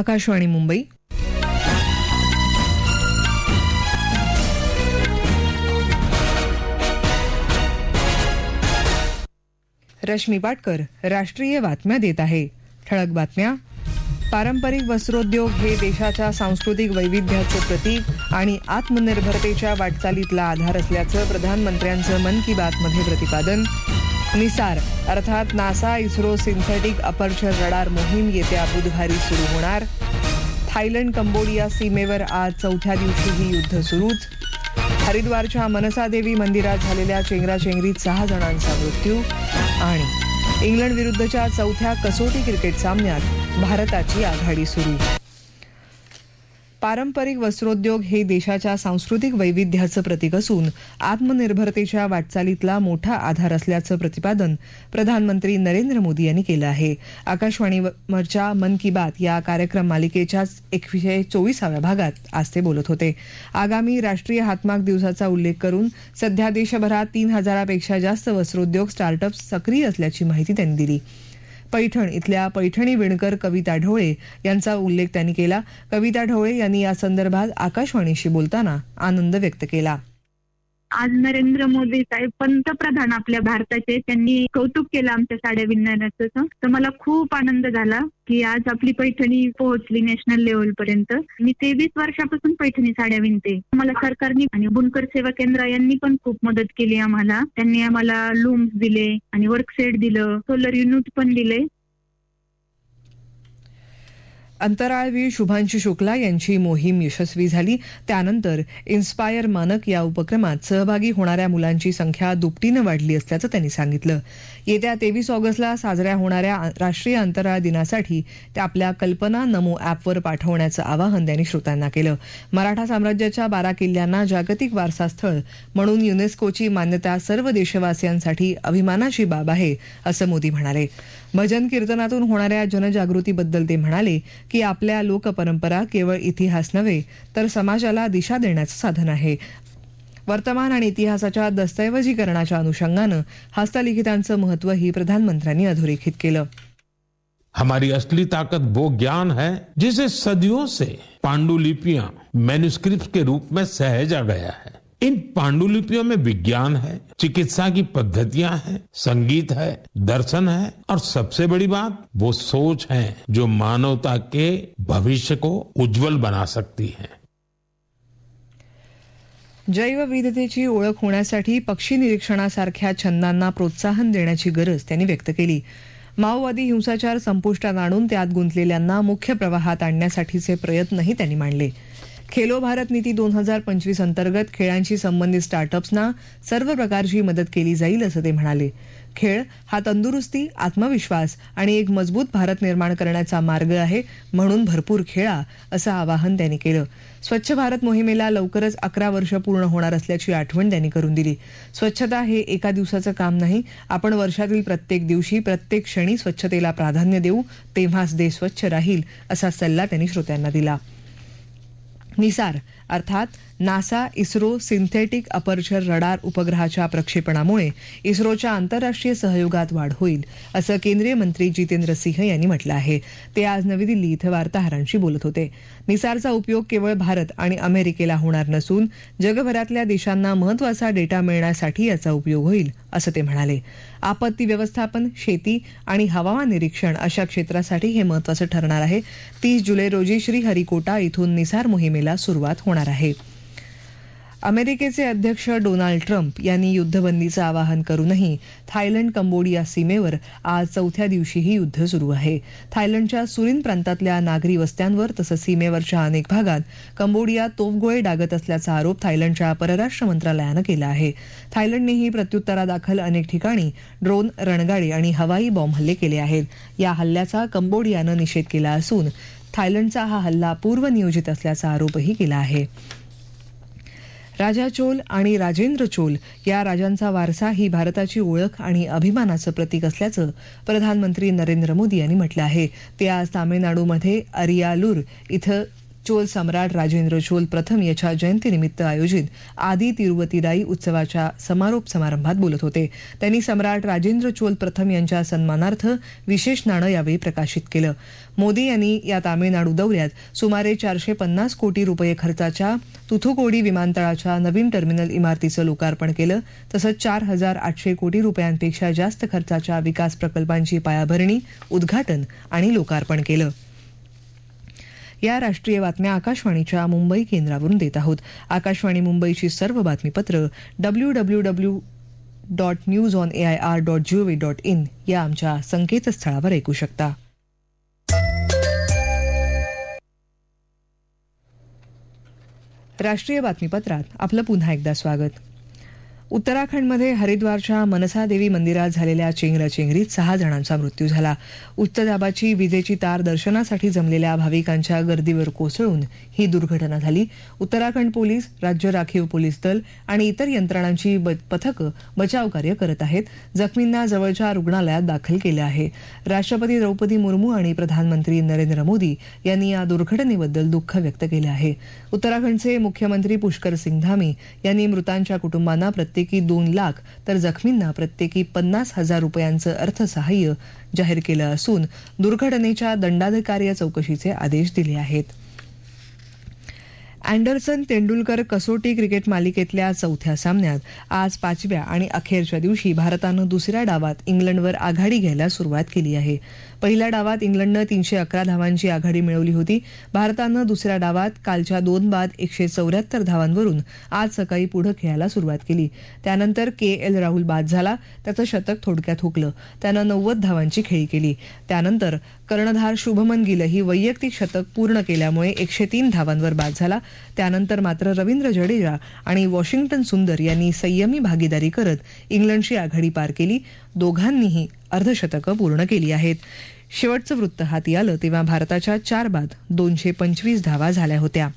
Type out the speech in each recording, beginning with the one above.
आकाशवाणी मुंबई. रश्मी पाटकर राष्ट्रीय बातम्या देत आहे. ठळक बातम्या. पारंपरिक वस्त्रोद्योग हे देशाच्या सांस्कृतिक वैविध्याचं प्रतीक आणि आत्मनिर्भरतेच्या वाटचालीतला आधार असल्याचं प्रधानमंत्र्यांचं मन की बातमध्ये प्रतिपादन निसार. अर्थात NASA ISRO synthetic aperture radar मोहीम येत्या बुधवारी सुरू होणार. थायलंड कंबोडिया सीमेवर आज चौथ्या दिवशीही युद्ध सुरूच. हरिद्वारच्या मनसादेवी मंदिरात झालेल्या चेंगराचेंगरीत सहा जणांचा मृत्यू आणि इंग्लंड विरुद्धच्या चौथ्या कसोटी क्रिकेट सामन्यात भारताची आघाडी सुरू. पारंपरिक वस्त्रोद्योग हे देशाच्या सांस्कृतिक वैविध्याचं प्रतीक असून आत्मनिर्भरतेच्या वाटचालीतला मोठा आधार असल्याचं प्रतिपादन प्रधानमंत्री नरेंद्र मोदी यांनी केलं आहे. आकाशवाणीवरच्या मन की बात या कार्यक्रम मालिकेच्या एकशे चोवीसाव्या भागात आज ते बोलत होते. आगामी राष्ट्रीय हातमाग दिवसाचा उल्लेख करून सध्या देशभरात तीन हजारापेक्षा जास्त वस्त्रोद्योग स्टार्टअप सक्रिय असल्याची माहिती त्यांनी दिली. पैठण इथल्या पैठणी विणकर कविता ढोळे यांचा उल्लेख त्यांनी केला. कविता ढोळे यांनी या संदर्भात आकाशवाणीशी बोलताना आनंद व्यक्त केला. आज नरेंद्र मोदी साहेब पंतप्रधान आपल्या भारताचे त्यांनी कौतुक केलं आमच्या साड्या विज्ञानाचं तर मला खूप आनंद झाला की आज आपली पैठणी पोहोचली नॅशनल लेवल पर्यंत. मी तेवीस वर्षापासून पैठणी साड्या विणते. मला सरकारने आणि बुनकर सेवा केंद्र यांनी पण खूप मदत केली आम्हाला. त्यांनी आम्हाला लूम्स दिले आणि वर्कसेट दिलं सोलर युनिट पण दिले. अंतराळवीर शुभांशु शुक्ला यांची मोहीम यशस्वी झाली. त्यानंतर इन्स्पायर मानक या उपक्रमात सहभागी होणाऱ्या मुलांची संख्या दुपटीनं वाढली असल्याचं त्यांनी सांगितलं. येत्या तेवीस ऑगस्टला साजऱ्या होणाऱ्या राष्ट्रीय अंतराळ दिनासाठी त्या आपल्या कल्पना नमो ॲपवर पाठवण्याचं आवाहन त्यांनी श्रोत्यांना केलं. मराठा साम्राज्याच्या बारा किल्ल्यांना जागतिक वारसा स्थळ म्हणून युनेस्कोची मान्यता सर्व देशवासियांसाठी अभिमानाची बाब आहे असं मोदी म्हणाले. भजन कीर्तनातून होणाऱ्या जनजागृतीबद्दल ते म्हणाले की आपल्या लोकपरंपरा केवळ इतिहास नव्हे तर समाजाला दिशा देण्याचं साधन आहे. वर्तमान आणि इतिहासाच्या दस्तऐवजीकरणाच्या अनुषंगानं हस्तलिखितांचं महत्वही प्रधानमंत्र्यांनी अधोरेखित केलं. हमारी असली ताकत वो ज्ञान है जिसे सदियों से पांडुलिपियां मैन्युस्क्रिप्ट के रूप में सहेजा गया है। इन पांडुलिपियों में विज्ञान है, चिकित्सा की पद्धतियाँ हैं, संगीत है, दर्शन है, और सबसे बड़ी बात, वो सोच है जो मानवता के भविष्य को उज्जवल बना सकती है। जैवविविधतेची ओळख होण्यासाठी पक्षी निरीक्षणासारख्या छंदांना प्रोत्साहन देण्याची गरज त्यांनी व्यक्त केली. माओवादी हिंसाचार संपुष्टात आणून त्यात गुंतलेल्यांना मुख्य प्रवाहात आणण्यासाठीचे प्रयत्नही त्यांनी मांडले. खेलो भारत नीती दोन हजार पंचवीस अंतर्गत खेळांशी संबंधित स्टार्टअप्सना सर्व प्रकारची मदत केली जाईल असं ते म्हणाले. खेळ हा तंदुरुस्ती आत्मविश्वास आणि एक मजबूत भारत निर्माण करण्याचा मार्ग आहे म्हणून भरपूर खेळा असं आवाहन त्यांनी केलं. स्वच्छ भारत मोहिमेला लवकरच अकरा वर्ष पूर्ण होणार असल्याची आठवण त्यांनी करून दिली. स्वच्छता हे एका दिवसाचं काम नाही आपण वर्षातील प्रत्येक दिवशी प्रत्येक क्षणी स्वच्छतेला प्राधान्य देऊ तेव्हाच देश स्वच्छ राहील असा सल्ला त्यांनी श्रोत्यांना दिला. निसार अर्थात NASA ISRO synthetic aperture radar उपग्रहाच्या प्रक्षेपणामुळे इस्रोच्या आंतरराष्ट्रीय सहयोगात वाढ होईल असं केंद्रीय मंत्री जितेंद्र सिंह यांनी म्हटलं आहे. ते आज नवी दिल्ली इथं वार्ताहरांशी बोलत होते. निसारचा उपयोग केवळ भारत आणि अमेरिकेला होणार नसून जगभरातल्या देशांना महत्त्वाचा डेटा मिळण्यासाठी याचा उपयोग होईल असं ते म्हणाले. आपत्ती व्यवस्थापन शेती आणि हवामान निरीक्षण अशा क्षेत्रासाठी हे महत्वाचं ठरणार आहे. तीस जुलै रोजी श्रीहरिकोटा इथून निसार मोहिमेला सुरुवात होणार आहे. अमेरिकेचे अध्यक्ष डोनाल्ड ट्रम्प यांनी युद्धबंदीचं आवाहन करूनही थायलंड कंबोडिया सीमेवर आज चौथ्या दिवशीही युद्ध सुरू आहे. थायलंडच्या सुरीन प्रांतातल्या नागरी वस्त्यांवर तसंच सीमेवरच्या अनेक भागात कंबोडिया तोफगोळे डागत असल्याचा आरोप थायलंडच्या परराष्ट्र मंत्रालयानं केला आहे. थायलंडनेही प्रत्युत्तरादाखल अनेक ठिकाणी ड्रोन रणगाडी आणि हवाई बॉम्ब हल्ले केले आहेत. या हल्ल्याचा कंबोडियानं निषेध केला असून थायलंडचा हा हल्ला पूर्वनियोजित असल्याचा आरोपही केला आहे. राजा चोल आणि राजेंद्र चोल या राजांचा वारसा ही भारताची ओळख आणि अभिमानाचं प्रतीक असल्याचं प्रधानमंत्री नरेंद्र मोदी यांनी म्हटलं आहे. ते आज तामिळनाडूमध्ये अरियालूर इथं चोल सम्राट राजेंद्र चोल प्रथम याच्या जयंतीनिमित्त आयोजित आदी तिरुवतीदाई उत्सवाच्या समारोप समारंभात बोलत होते. त्यांनी सम्राट राजेंद्र चोल प्रथम यांच्या सन्मानार्थ विशेष नाणं यावेळी प्रकाशित केलं. मोदी यांनी या तामिळनाडू दौऱ्यात सुमारे चारशे पन्नास कोटी रुपये खर्चाच्या तुथुकोडी विमानतळाच्या नवीन टर्मिनल इमारतीचं लोकार्पण केलं तसंच चार हजार आठशे कोटी रुपयांपेक्षा जास्त खर्चाच्या विकास प्रकल्पांची पायाभरणी उद्घाटन आणि लोकार्पण केलं. या राष्ट्रीय बातम्या आकाशवाणीच्या मुंबई केंद्रावरून देत आहोत. आकाशवाणी मुंबईची सर्व बातमीपत्र W W W dot news on A I R dot G O V dot in या आमच्या संकेतस्थळावर ऐकू शकता. राष्ट्रीय बातमीपत्रात आपलं पुन्हा एकदा स्वागत. उत्तराखंडमध्ये हरिद्वारच्या मनसा देवी मंदिरात झालेल्या चेंगराचेंगरीत सहा जणांचा मृत्यू झाला. उच्च दाबाची विजेची तार दर्शनासाठी जमलेल्या भाविकांच्या गर्दीवर कोसळून ही दुर्घटना झाली. उत्तराखंड पोलीस राज्य राखीव पोलीस दल आणि इतर यंत्रणांची पथकं बचाव कार्य करत आहेत. जखमींना जवळच्या रुग्णालयात दाखल केलं आहे. राष्ट्रपती द्रौपदी मुर्मू आणि प्रधानमंत्री नरेंद्र मोदी यांनी या दुर्घटनेबद्दल दुःख व्यक्त केलं आहे. उत्तराखंडचे मुख्यमंत्री पुष्कर सिंग धामी यांनी मृतांच्या कुटुंबांना प्रत्येक दोन लाख तर जखमींना प्रत्येकी पन्नास हजार रुपयांचं अर्थसहाय्य जाहीर केलं असून दुर्घटनेच्या दंडाधिकारी चौकशीचे आदेश दिले आहेत. अँडरसन तेंडुलकर कसोटी क्रिकेट मालिकेतल्या चौथ्या सामन्यात आज पाचव्या आणि अखेरच्या दिवशी भारतानं दुसऱ्या डावात इंग्लंडवर आघाडी घ्यायला सुरुवात केली आहे. पहिल्या डावात इंग्लंडनं तीनशे अकरा धावांची आघाडी मिळवली होती. भारतानं दुसऱ्या डावात कालच्या दोन बाद एकशे चौऱ्याहत्तर धावांवरून आज सकाळी पुढे खेळायला सुरुवात केली. त्यानंतर के एल राहुल बाद झाला. त्याचं शतक थोडक्यात हुकलं. त्यानं नव्वद धावांची खेळी केली. त्यानंतर कर्णधार शुभमन गिलही वैयक्तिक शतक पूर्ण केल्यामुळे एकशे तीन धावांवर बाद झाला. त्यानंतर मात्र रवींद्र जडेजा आणि वॉशिंग्टन सुंदर यांनी संयमी भागीदारी करत इंग्लंडची आघाडी पार केली. दोघांनीही अर्धशतकं पूर्ण केली आहेत. शेवटचं वृत्त हाती आलं तेव्हा भारताच्या चार बाद दोनशे पंचवीस धावा झाल्या होत्या.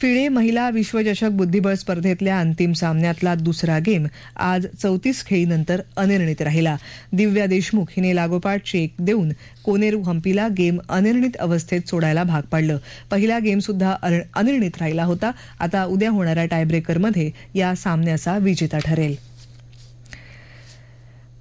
फिडे महिला विश्वचषक बुद्धिबळ स्पर्धेतल्या अंतिम सामन्यातला दुसरा गेम आज चौतीस खेळीनंतर अनिर्णित राहिला. दिव्या देशमुख हिने लागोपाठ चेक देऊन कोनेरू हम्पीला गेम अनिर्णित अवस्थेत सोडायला भाग पाडलं. पहिला गेम सुद्धा अनिर्णित राहिला होता. आता उद्या होणाऱ्या टायब्रेकरमध्ये या सामन्याचा विजेता ठरेल.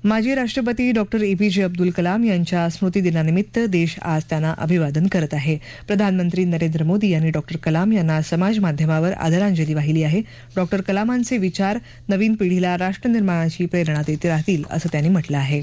माजी राष्ट्रपती डॉक्टर एपीजे अब्दुल कलाम यांच्या स्मृतिदिनानिमित्त देश आज त्यांना अभिवादन करत आहे. प्रधानमंत्री नरेंद्र मोदी यांनी डॉक्टर कलाम यांना समाज माध्यमावर आदरांजली वाहिली आहे. डॉक्टर कलामांचे विचार नवीन पिढीला राष्ट्रनिर्माणाची प्रेरणा देत राहतील असं त्यांनी म्हटलं आहे.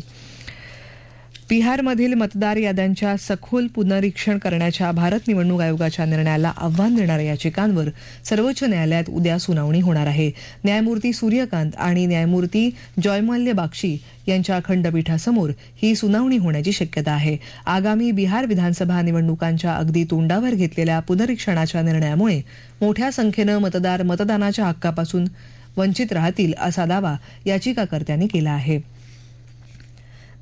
बिहारमधील मतदार याद्यांच्या सखोल पुनरीक्षण करण्याच्या भारत निवडणूक आयोगाच्या निर्णयाला आव्हान देणाऱ्या याचिकांवर सर्वोच्च न्यायालयात उद्या सुनावणी होणार आहे. न्यायमूर्ती सूर्यकांत आणि न्यायमूर्ती जॉयमाल्य बाक्षी यांच्या खंडपीठासमोर ही सुनावणी होण्याची शक्यता आहे. आगामी बिहार विधानसभा निवडणुकांच्या अगदी तोंडावर घेतलेल्या पुनरीक्षणाच्या निर्णयामुळे मोठ्या संख्येनं मतदार मतदानाच्या हक्कापासून वंचित राहतील असा दावा याचिकाकर्त्यांनी केला आहे.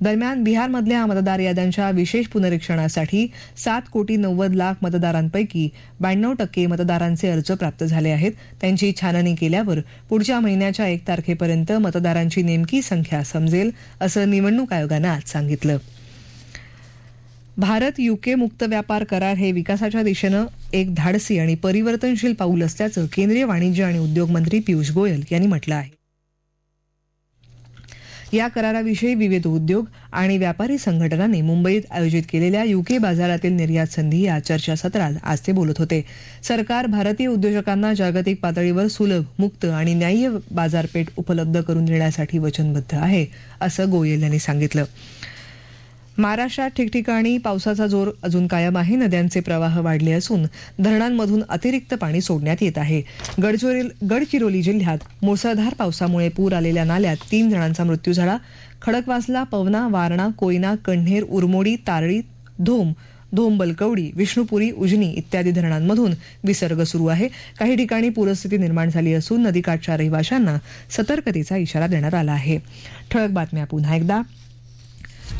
दरम्यान बिहारमधल्या मतदार याद्यांच्या विशेष पुनरीक्षणासाठी सात कोटी नव्वद लाख मतदारांपैकी ब्याण्णव टक्के मतदारांचे अर्ज प्राप्त झाले आहेत. त्यांची छाननी केल्यावर पुढच्या महिन्याच्या एक तारखेपर्यंत मतदारांची नेमकी संख्या समजेल असं निवडणूक आयोगानं आज सांगितलं. भारत युके मुक्त व्यापार करार हे विकासाच्या दिशेनं एक धाडसी आणि परिवर्तनशील पाऊल असल्याचं केंद्रीय वाणिज्य आणि उद्योग मंत्री पियुष गोयल यांनी म्हटलं आहे. या कराराविषयी विविध उद्योग आणि व्यापारी संघटनांनी मुंबईत आयोजित केलेल्या युके बाजारातील निर्यात संधी या चर्चासत्रात आज ते बोलत होते. सरकार भारतीय उद्योजकांना जागतिक पातळीवर सुलभ मुक्त आणि न्याय्य बाजारपेठ उपलब्ध करून देण्यासाठी वचनबद्ध आहे असं गोयल यांनी सांगितलं. महाराष्ट्रात ठिकठिकाणी पावसाचा जोर अजून कायम आहे. नद्यांचे प्रवाह वाढले असून धरणांमधून अतिरिक्त पाणी सोडण्यात येत आहे. गडचिरोली गडचिरोली जिल्ह्यात मुसळधार पावसामुळे पूर आलेल्या नाल्यात तीन जणांचा मृत्यू झाला. खडकवासला पवना वारणा कोयना कण्हेर उरमोडी तारळी धोम धोम बलकवडी विष्णुपुरी उजनी इत्यादी धरणांमधून विसर्ग सुरू आहे. काही ठिकाणी पूरस्थिती निर्माण झाली असून नदीकाठच्या रहिवाशांना सतर्कतेचा इशारा देण्यात आला आहे. ठळक बातम्या पुन्हा एकदा.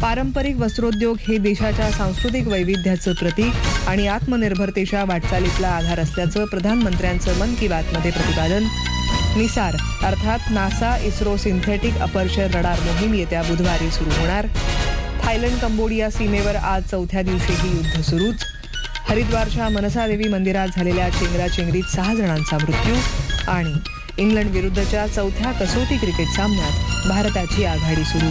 पारंपरिक वस्त्रोद्योग हे देशाच्या सांस्कृतिक वैविध्याचं प्रतीक आणि आत्मनिर्भरतेच्या वाटचालीतला आधार असल्याचं प्रधानमंत्र्यांचं मन की बातमध्ये प्रतिपादन. निसार अर्थात NASA ISRO synthetic aperture radar मोहीम येत्या बुधवारी सुरू होणार. थायलंड कंबोडिया सीमेवर आज चौथ्या दिवशीही युद्ध सुरूच. हरिद्वारच्या मनसादेवी मंदिरात झालेल्या चेंगराचेंगरीत सहा जणांचा मृत्यू आणि इंग्लंड विरुद्धच्या चौथ्या कसोटी क्रिकेट सामन्यात भारताची आघाडी सुरू.